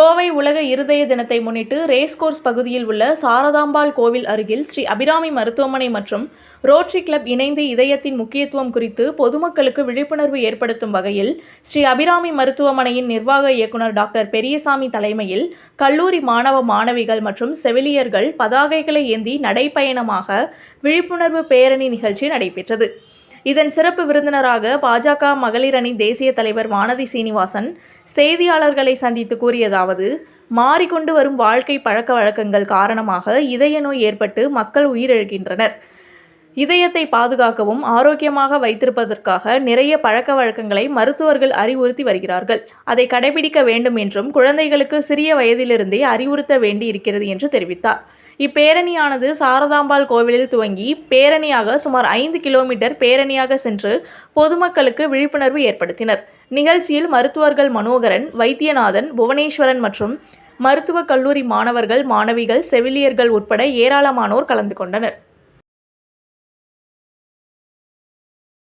கோவை உலக இருதய தினத்தை முன்னிட்டு ரேஸ்கோர்ஸ் பகுதியில் உள்ள சாரதாம்பாள் கோவில் அருகில் ஸ்ரீ அபிராமி மருத்துவமனை மற்றும் ரோட்ரி கிளப் இணைந்து இதயத்தின் முக்கியத்துவம் குறித்து பொதுமக்களுக்கு விழிப்புணர்வு ஏற்படுத்தும் வகையில் ஸ்ரீ அபிராமி மருத்துவமனையின் நிர்வாக இயக்குனர் டாக்டர் பெரியசாமி தலைமையில் கல்லூரி மாணவ மாணவிகள் மற்றும் செவிலியர்கள் பதாகைகளை ஏந்தி நடைப்பயணமாக விழிப்புணர்வு பேரணி நிகழ்ச்சி நடைபெற்றது. இதன் சிறப்பு விருந்தினராக பாஜக மகளிர் அணி தேசிய தலைவர் வானதி சீனிவாசன் செய்தியாளர்களை சந்தித்து கூறியதாவது மாறிக்கொண்டு வரும் வாழ்க்கை பழக்க வழக்கங்கள் காரணமாக இதய நோய் ஏற்பட்டு மக்கள் உயிரிழக்கின்றனர். இதயத்தை பாதுகாக்கவும் ஆரோக்கியமாக வைத்திருப்பதற்காக நிறைய பழக்க வழக்கங்களை மருத்துவர்கள் அறிவுறுத்தி வருகிறார்கள். அதை கடைபிடிக்க வேண்டும் என்றும் குழந்தைகளுக்கு சிறிய வயதிலிருந்தே அறிவுறுத்த வேண்டி இருக்கிறது என்று தெரிவித்தார். இப்பேரணியானது சாரதாம்பாள் கோவிலில் துவங்கி பேரணியாக சுமார் ஐந்து கிலோமீட்டர் பேரணியாக சென்று பொதுமக்களுக்கு விழிப்புணர்வு ஏற்படுத்தினர். நிகழ்ச்சியில் மருத்துவர்கள் மனோகரன் வைத்தியநாதன் புவனேஸ்வரன் மற்றும் மருத்துவக் கல்லூரி மாணவர்கள் மாணவிகள் செவிலியர்கள் உட்பட ஏராளமானோர் கலந்து கொண்டனர்.